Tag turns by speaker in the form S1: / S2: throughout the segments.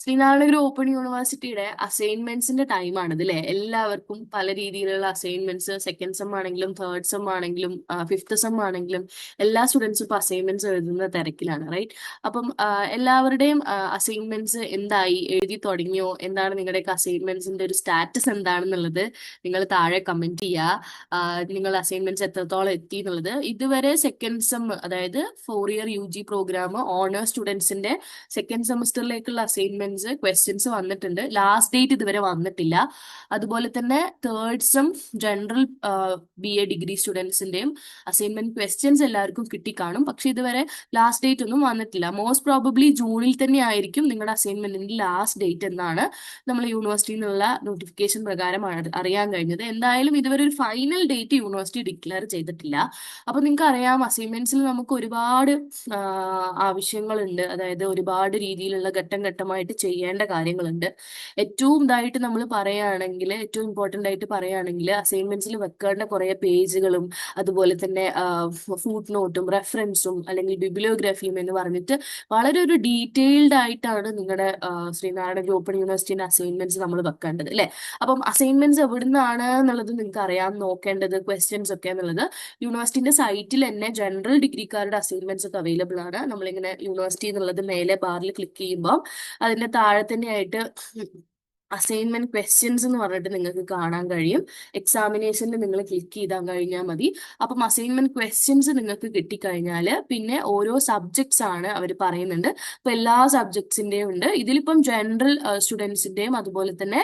S1: Sree Narayana Guru open യൂണിവേഴ്സിറ്റിയുടെ അസൈൻമെന്റ്സിന്റെ ടൈമാണിത് അല്ലേ എല്ലാവർക്കും പല രീതിയിലുള്ള അസൈൻമെന്റ്സ് സെക്കൻഡ് സെം ആണെങ്കിലും തേർഡ് സെം ആണെങ്കിലും ഫിഫ്ത് സെം ആണെങ്കിലും എല്ലാ സ്റ്റുഡൻസും ഇപ്പൊ അസൈൻമെന്റ്സ് എഴുതുന്ന തിരക്കിലാണ് റൈറ്റ് അപ്പം എല്ലാവരുടെയും അസൈൻമെന്റ്സ് എന്തായി എഴുതി തുടങ്ങിയോ എന്താണ് നിങ്ങളുടെയൊക്കെ അസൈൻമെന്റ്സിന്റെ ഒരു സ്റ്റാറ്റസ് എന്താണെന്നുള്ളത് നിങ്ങൾ താഴെ കമന്റ് ചെയ്യുക നിങ്ങൾ അസൈൻമെന്റ്സ് എത്രത്തോളം എത്തി എന്നുള്ളത്. ഇതുവരെ സെക്കൻഡ് സെം അതായത് four year U G program honours സ്റ്റുഡൻസിന്റെ second സെമസ്റ്ററിലേക്കുള്ള അസൈൻമെന്റ്സ് ക്വസ്റ്റ്യൻസ് വന്നിട്ടുണ്ട്. ലാസ്റ്റ് ഡേറ്റ് ഇതുവരെ വന്നിട്ടില്ല. അതുപോലെ തന്നെ തേർഡ്സും ജനറൽ ബി എ ഡിഗ്രി സ്റ്റുഡൻസിന്റെയും അസൈൻമെന്റ് ക്വസ്റ്റ്യൻസ് എല്ലാവർക്കും കിട്ടിക്കാണും. പക്ഷെ ഇതുവരെ ലാസ്റ്റ് ഡേറ്റ് ഒന്നും വന്നിട്ടില്ല. മോസ്റ്റ് പ്രോബബ്ലി ജൂണിൽ തന്നെ ആയിരിക്കും നിങ്ങളുടെ അസൈൻമെന്റിന്റെ ലാസ്റ്റ് ഡേറ്റ് എന്നാണ് നമ്മൾ യൂണിവേഴ്സിറ്റിയിൽ നിന്നുള്ള നോട്ടിഫിക്കേഷൻ പ്രകാരമാണ് അറിയാൻ കഴിഞ്ഞത്. എന്തായാലും ഇതുവരെ ഒരു ഫൈനൽ ഡേറ്റ് യൂണിവേഴ്സിറ്റി ഡിക്ലെയർ ചെയ്തിട്ടില്ല. അപ്പൊ നിങ്ങൾക്ക് അറിയാം അസൈൻമെന്റ്സിൽ നമുക്ക് ഒരുപാട് ആവശ്യങ്ങളുണ്ട്. അതായത് ഒരുപാട് രീതിയിലുള്ള ഘട്ടം ഘട്ടമായിട്ട് ചെയ്യേണ്ട കാര്യങ്ങളുണ്ട്. ഏറ്റവും ഇതായിട്ട് നമ്മൾ പറയുകയാണെങ്കിൽ ഏറ്റവും ഇമ്പോർട്ടന്റ് ആയിട്ട് പറയുകയാണെങ്കിൽ അസൈൻമെന്റ്സിൽ വെക്കേണ്ട കുറേ പേജുകളും അതുപോലെ തന്നെ ഫുഡ് നോട്ടും റെഫറൻസും അല്ലെങ്കിൽ ബിബ്ലിയോഗ്രഫിയും എന്ന് പറഞ്ഞിട്ട് വളരെ ഒരു ഡീറ്റെയിൽഡ് ആയിട്ടാണ് നിങ്ങളുടെ ശ്രീനാരായണ ഓപ്പൺ യൂണിവേഴ്സിറ്റിന്റെ അസൈൻമെന്റ്സ് നമ്മൾ വെക്കേണ്ടത് അല്ലെ? അപ്പം അസൈൻമെന്റ്സ് നിന്നാണ് എന്നുള്ളത് നിങ്ങൾക്ക് അറിയാൻ നോക്കേണ്ടത് ക്വസ്റ്റ്യൻസ് ഒക്കെ എന്നുള്ളത് യൂണിവേഴ്സിറ്റിന്റെ സൈറ്റിൽ തന്നെ ജനറൽ ഡിഗ്രിക്കാരുടെ അസൈൻമെന്റ്സ് ഒക്കെ അവൈലബിൾ ആണ്. നമ്മളിങ്ങനെ യൂണിവേഴ്സിറ്റി എന്നുള്ളത് മേലെ ബാറിൽ ക്ലിക്ക് ചെയ്യുമ്പോൾ അതിന്റെ താഴെ തന്നെയായിട്ട് അസൈൻമെന്റ് ക്വസ്റ്റ്യൻസ് എന്ന് പറഞ്ഞിട്ട് നിങ്ങൾക്ക് കാണാൻ കഴിയും. എക്സാമിനേഷനിൽ നിങ്ങൾ ക്ലിക്ക് ചെയ്താൽ കഴിഞ്ഞാൽ മതി. അപ്പം അസൈൻമെന്റ് ക്വസ്റ്റ്യൻസ് നിങ്ങൾക്ക് കിട്ടിക്കഴിഞ്ഞാൽ പിന്നെ ഓരോ സബ്ജക്ട്സ് ആണ് അവർ പറയുന്നുണ്ട്. അപ്പം എല്ലാ സബ്ജക്ട്സിന്റെയും ഉണ്ട്. ഇതിലിപ്പം ജനറൽ സ്റ്റുഡൻസിന്റെയും അതുപോലെ തന്നെ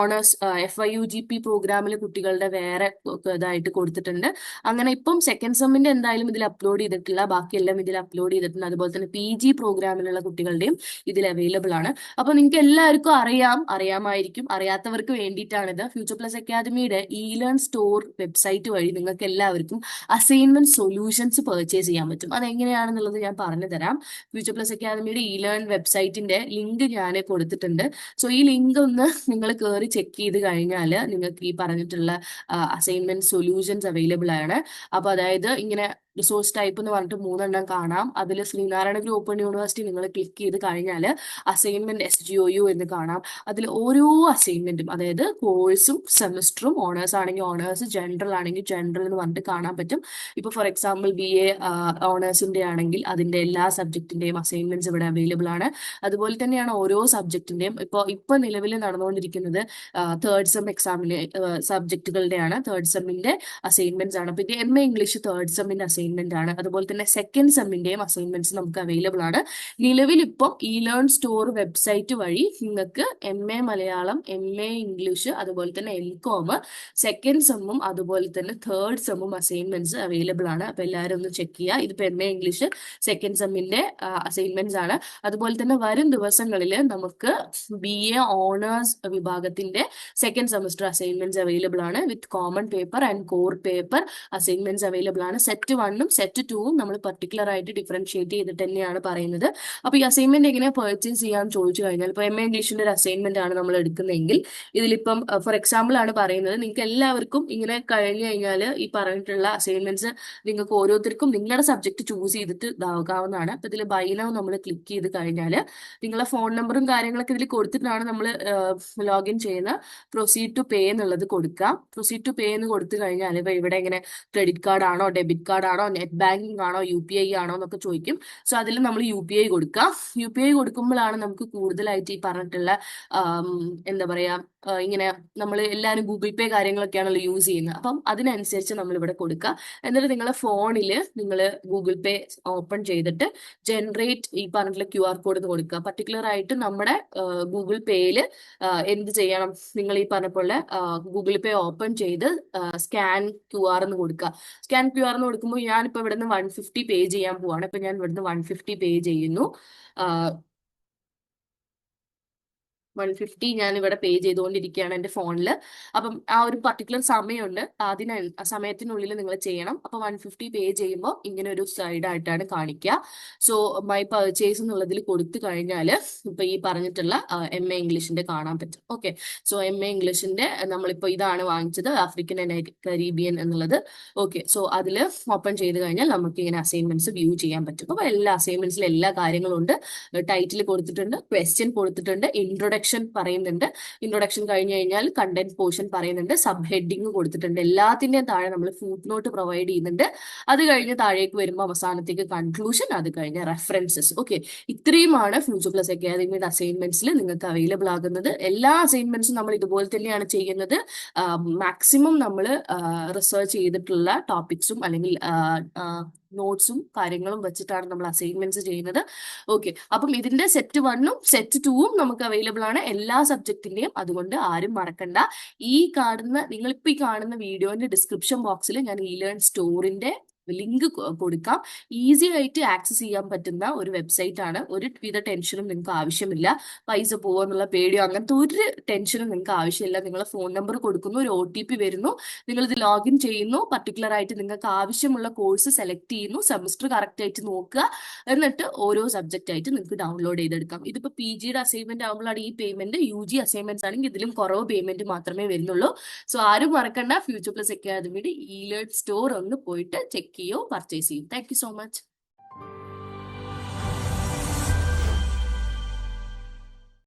S1: honours F Y U G P പ്രോഗ്രാമിൽ കുട്ടികളുടെ വേറെ ഇതായിട്ട് കൊടുത്തിട്ടുണ്ട്. അങ്ങനെ ഇപ്പം സെക്കൻഡ് സെമ്മിന്റെ എന്തായാലും ഇതിൽ അപ്ലോഡ് ചെയ്തിട്ടില്ല. ബാക്കിയെല്ലാം ഇതിൽ അപ്ലോഡ് ചെയ്തിട്ടുണ്ട്. അതുപോലെ തന്നെ പി ജി പ്രോഗ്രാമിലുള്ള കുട്ടികളുടെയും ഇതിൽ അവൈലബിൾ ആണ്. അപ്പൊ നിങ്ങൾക്ക് എല്ലാവർക്കും അറിയാം അറിയാമായിരിക്കും. അറിയാത്തവർക്ക് വേണ്ടിയിട്ടാണിത്. ഫ്യൂച്ചർ പ്ലസ് അക്കാദമിയുടെ ഇ ലേൺ സ്റ്റോർ വെബ്സൈറ്റ് വഴി നിങ്ങൾക്ക് എല്ലാവർക്കും അസൈൻമെന്റ് സൊല്യൂഷൻസ് പെർച്ചേസ് ചെയ്യാൻ പറ്റും. അതെങ്ങനെയാണെന്നുള്ളത് ഞാൻ പറഞ്ഞു തരാം. ഫ്യൂച്ചർ പ്ലസ് അക്കാദമിയുടെ ഇ ലേൺ വെബ്സൈറ്റിന്റെ ലിങ്ക് ഞാൻ കൊടുത്തിട്ടുണ്ട്. സോ ഈ ലിങ്ക് ഒന്ന് നിങ്ങൾ കയറി ചെക്ക് ചെയ്ത് കഴിഞ്ഞാൽ നിങ്ങൾക്ക് ഈ പറഞ്ഞിട്ടുള്ള അസൈൻമെന്റ് സൊല്യൂഷൻസ് അവൈലബിൾ ആണ്. അപ്പൊ അതായത് ഇങ്ങനെ റിസോഴ്സ് ടൈപ്പ് എന്ന് പറഞ്ഞിട്ട് മൂന്നെണ്ണം കാണാം. അതിൽ ശ്രീനാരായണ ഗുരു ഓപ്പൺ യൂണിവേഴ്സിറ്റി നിങ്ങൾ ക്ലിക്ക് ചെയ്ത് കഴിഞ്ഞാൽ assignment S G O U എന്ന് കാണാം. അതിൽ ഓരോ അസൈൻമെന്റും അതായത് കോഴ്സും സെമിസ്റ്ററും ഓണേഴ്സ് ആണെങ്കിൽ ഓണേഴ്സ് ജനറൽ ആണെങ്കിൽ ജനറൽ എന്ന് പറഞ്ഞിട്ട് കാണാൻ പറ്റും. ഇപ്പൊ ഫോർ എക്സാമ്പിൾ ബി എ ഓണേഴ്സിന്റെ ആണെങ്കിൽ അതിന്റെ എല്ലാ സബ്ജക്റ്റിന്റെയും അസൈൻമെന്റ്സ് ഇവിടെ അവൈലബിൾ ആണ്. അതുപോലെ തന്നെയാണ് ഓരോ സബ്ജക്റ്റിന്റെയും ഇപ്പോൾ ഇപ്പൊ നിലവിൽ നടന്നുകൊണ്ടിരിക്കുന്നത് തേർഡ് സെം എക്സാമിന് സബ്ജക്റ്റുകളുടെയാണ് തേർഡ് സെമ്മിന്റെ അസൈൻമെന്റ്സ് ആണ്. പിന്നെ എം എ ഇംഗ്ലീഷ് തേർഡ് സെമ്മിന്റെ ആണ്. അതുപോലെ തന്നെ സെക്കൻഡ് സെമ്മിന്റെയും അസൈൻമെന്റ്സ് നമുക്ക് അവൈലബിൾ ആണ്. നിലവിൽ ഇപ്പോൾ ഇ ലേൺ സ്റ്റോർ വെബ്സൈറ്റ് വഴി നിങ്ങൾക്ക് M A Malayalam M A English അതുപോലെ തന്നെ എം കോം സെക്കൻഡ് സെമ്മും അതുപോലെ തന്നെ തേർഡ് സെമ്മും അസൈൻമെന്റ്സ് അവൈലബിൾ ആണ്. അപ്പൊ എല്ലാവരും ഒന്ന് ചെക്ക് ചെയ്യുക. ഇതിപ്പോ എം എ ഇംഗ്ലീഷ് സെക്കൻഡ് സെമ്മിന്റെ അസൈൻമെന്റ്സ് ആണ്. അതുപോലെ തന്നെ വരും ദിവസങ്ങളിൽ നമുക്ക് ബി എ ഓണേഴ്സ് വിഭാഗത്തിന്റെ സെക്കൻഡ് സെമസ്റ്റർ അസൈൻമെന്റ്സ് അവൈലബിൾ ആണ്. With common paper and core paper assignments available ആണ്. സെറ്റ് വണ്ണും സെറ്റ് ടൂവും നമ്മൾ പർട്ടിക്കുലർ ആയിട്ട് ഡിഫറൻഷിയേറ്റ് ചെയ്തിട്ട് തന്നെയാണ് പറയുന്നത്. അപ്പൊ ഈ അസൈൻമെന്റ് എങ്ങനെ പർച്ചേസ് ചെയ്യാൻ ചോദിച്ചു കഴിഞ്ഞാൽ ഇപ്പൊ എം എ ഇംഗ്ലീഷിന്റെ ഒരു അസൈൻമെന്റ് ആണ് നമ്മൾ എടുക്കുന്നതെങ്കിൽ ഇതിലിപ്പം ഫോർ എക്സാമ്പിൾ ആണ് പറയുന്നത് നിങ്ങൾക്ക് എല്ലാവർക്കും ഇങ്ങനെ കഴിഞ്ഞു കഴിഞ്ഞാൽ ഈ പറഞ്ഞിട്ടുള്ള അസൈൻമെന്റ്സ് നിങ്ങൾക്ക് ഓരോരുത്തർക്കും നിങ്ങളുടെ സബ്ജക്ട് ചൂസ് ചെയ്തിട്ട് ഇതാകാവുന്നതാണ്. അപ്പൊ ഇതിൽ ബൈനോ നമ്മൾ ക്ലിക്ക് ചെയ്ത് കഴിഞ്ഞാൽ നിങ്ങളെ ഫോൺ നമ്പറും കാര്യങ്ങളൊക്കെ ഇതിൽ കൊടുത്തിട്ടാണ് നമ്മൾ ലോഗിൻ ചെയ്യുന്ന പ്രൊസീഡ് ടു പേ എന്നുള്ളത് കൊടുക്കാം പ്രൊസീഡ് ടു പേ എന്ന് കൊടുത്തു കഴിഞ്ഞാൽ ഇപ്പൊ ഇവിടെ ഇങ്ങനെ ക്രെഡിറ്റ് കാർഡ് ആണോ ഡെബിറ്റ് കാർഡ് ആണോ നെറ്റ് ബാങ്കിങ് ആണോ? യു പി ഐ ആണോ എന്നൊക്കെ ചോദിക്കും. സോ അതിൽ നമ്മൾ യു പി ഐ കൊടുക്കുക. യു പി ഐ കൊടുക്കുമ്പോഴാണ് നമുക്ക് കൂടുതലായിട്ട് ഈ പറഞ്ഞിട്ടുള്ള എന്താ പറയാ ഇങ്ങനെ നമ്മൾ എല്ലാവരും ഗൂഗിൾ പേ കാര്യങ്ങളൊക്കെയാണല്ലോ യൂസ് ചെയ്യുന്നത്. അപ്പം അതിനനുസരിച്ച് നമ്മൾ ഇവിടെ കൊടുക്കുക. എന്നിട്ട് നിങ്ങളെ ഫോണിൽ നിങ്ങൾ ഗൂഗിൾ പേ ഓപ്പൺ ചെയ്തിട്ട് ജനറേറ്റ് ഈ പറഞ്ഞിട്ടുള്ള ക്യു ആർ കോഡ് കൊടുക്കുക. പർട്ടിക്കുലർ ആയിട്ട് നമ്മുടെ ഗൂഗിൾ പേയിൽ എന്ത് ചെയ്യണം? നിങ്ങൾ ഈ പറഞ്ഞ പോലെ ഗൂഗിൾ പേ ഓപ്പൺ ചെയ്ത് സ്കാൻ ക്യു ആർ എന്ന് കൊടുക്കുക. സ്കാൻ ക്യു ആർ എന്ന് കൊടുക്കുമ്പോൾ ഞാനിപ്പോൾ ഇവിടുന്ന് വൺ ഫിഫ്റ്റി പേ ചെയ്യാൻ പോവാണ്. ഇപ്പൊ ഞാൻ ഇവിടുന്ന് വൺ ഫിഫ്റ്റി പേ ചെയ്യുന്നു. വൺ ഫിഫ്റ്റി ഞാൻ ഇവിടെ പേ ചെയ്തുകൊണ്ടിരിക്കുകയാണ് എന്റെ ഫോണിൽ. അപ്പം ആ ഒരു പർട്ടിക്കുലർ സമയമുണ്ട്. അതിന് സമയത്തിനുള്ളിൽ നിങ്ങൾ ചെയ്യണം. അപ്പോൾ വൺ ഫിഫ്റ്റി പേ ചെയ്യുമ്പോൾ ഇങ്ങനെ ഒരു സൈഡ് ആയിട്ടാണ് കാണിക്കുക സോ മൈ പർച്ചേസ് എന്നുള്ളതിൽ കൊടുത്തു കഴിഞ്ഞാൽ ഇപ്പൊ ഈ പറഞ്ഞിട്ടുള്ള എം എ ഇംഗ്ലീഷിന്റെ കാണാൻ പറ്റും. ഓക്കെ. സോ എം എ ഇംഗ്ലീഷിന്റെ നമ്മളിപ്പോൾ ഇതാണ് വാങ്ങിച്ചത് ആഫ്രിക്കൻ ആൻഡ് കരീബിയൻ എന്നുള്ളത്. ഓക്കെ. സോ അതിൽ ഓപ്പൺ ചെയ്ത് കഴിഞ്ഞാൽ നമുക്ക് ഇങ്ങനെ അസൈൻമെന്റ്സ് വ്യൂ ചെയ്യാൻ പറ്റും. അപ്പോൾ എല്ലാ അസൈൻമെന്റ്സിലും എല്ലാ കാര്യങ്ങളും ഉണ്ട്. ടൈറ്റിൽ കൊടുത്തിട്ടുണ്ട് ക്വസ്റ്റ്യൻ കൊടുത്തിട്ടുണ്ട് ഇൻട്രൊഡക്ഷൻ പറയുന്നുണ്ട്. ഇൻട്രൊഡക്ഷൻ കഴിഞ്ഞു കഴിഞ്ഞാൽ കണ്ടന്റ് പോർഷൻ പറയുന്നുണ്ട്. സബ് ഹെഡിങ് കൊടുത്തിട്ടുണ്ട്. എല്ലാത്തിന്റെയും താഴെ നമ്മൾ ഫുഡ് നോട്ട് പ്രൊവൈഡ് ചെയ്യുന്നുണ്ട്. അത് കഴിഞ്ഞ് താഴേക്ക് വരുമ്പോൾ അവസാനത്തേക്ക് കൺക്ലൂഷൻ അത് കഴിഞ്ഞ് റെഫറൻസസ് ഓക്കെ ഇത്രയുമാണ് ഫ്യൂച്ചർ പ്ലസ് അക്കാദമിയുടെ അസൈൻമെന്റ്സിൽ നിങ്ങൾക്ക് അവൈലബിൾ ആകുന്നത്. എല്ലാ അസൈൻമെന്റ്സും നമ്മൾ ഇതുപോലെ തന്നെയാണ് ചെയ്യുന്നത്. മാക്സിമം നമ്മൾ റിസർച്ച് ചെയ്തിട്ടുള്ള ടോപ്പിക്സും അല്ലെങ്കിൽ നോട്ട്സും കാര്യങ്ങളും വെച്ചിട്ടാണ് നമ്മൾ അസൈൻമെന്റ്സ് ചെയ്യുന്നത്. ഓക്കെ അപ്പം ഇതിന്റെ സെറ്റ് വണ്ണും സെറ്റ് ടൂവും നമുക്ക് അവൈലബിൾ ആണ് എല്ലാ സബ്ജക്റ്റിന്റെയും അതുകൊണ്ട് ആരും മറക്കണ്ട. ഈ കാണുന്ന നിങ്ങളിപ്പോൾ ഈ കാണുന്ന വീഡിയോന്റെ ഡിസ്ക്രിപ്ഷൻ ബോക്സിൽ ഞാൻ ഇ ലേൺ സ്റ്റോറിന്റെ ലിങ്ക് കൊടുക്കാം. ഈസി ആയിട്ട് ആക്സസ് ചെയ്യാൻ പറ്റുന്ന ഒരു വെബ്സൈറ്റ് ആണ്. ഒരു വിധ ടെൻഷനും നിങ്ങൾക്ക് ആവശ്യമില്ല. പൈസ പോകുമെന്നുള്ള പേടിയോ അങ്ങനത്തെ ഒരു ടെൻഷനും നിങ്ങൾക്ക് ആവശ്യമില്ല. നിങ്ങൾ ഫോൺ നമ്പർ കൊടുക്കുന്നു ഒരു ഒ ടി പി വരുന്നു. നിങ്ങൾ ഇത് ലോഗിൻ ചെയ്യുന്നു. പർട്ടിക്കുലർ ആയിട്ട് നിങ്ങൾക്ക് ആവശ്യമുള്ള കോഴ്സ് സെലക്ട് ചെയ്യുന്നു. സെമസ്റ്റർ കറക്റ്റ് ആയിട്ട് നോക്കുക. എന്നിട്ട് ഓരോ സബ്ജക്റ്റ് ആയിട്ട് നിങ്ങൾക്ക് ഡൗൺലോഡ് ചെയ്തെടുക്കാം. ഇതിപ്പോ പി ജിയുടെ അസൈൻമെന്റ് ആകുമ്പോഴാണ് ഈ പേയ്മെന്റ് യു ജി അസൈൻമെന്റ്സ് ആണെങ്കിൽ ഇതിലും കുറവ് പേയ്മെന്റ് മാത്രമേ വരുന്നുള്ളൂ. സോ ആരും മറക്കണ്ട. ഫ്യൂച്ചർ പ്ലസ് അക്കാദമിയുടെ ഇ സ്റ്റോർ ഒന്ന് പോയിട്ട് check click here, purchase. Thank you so much.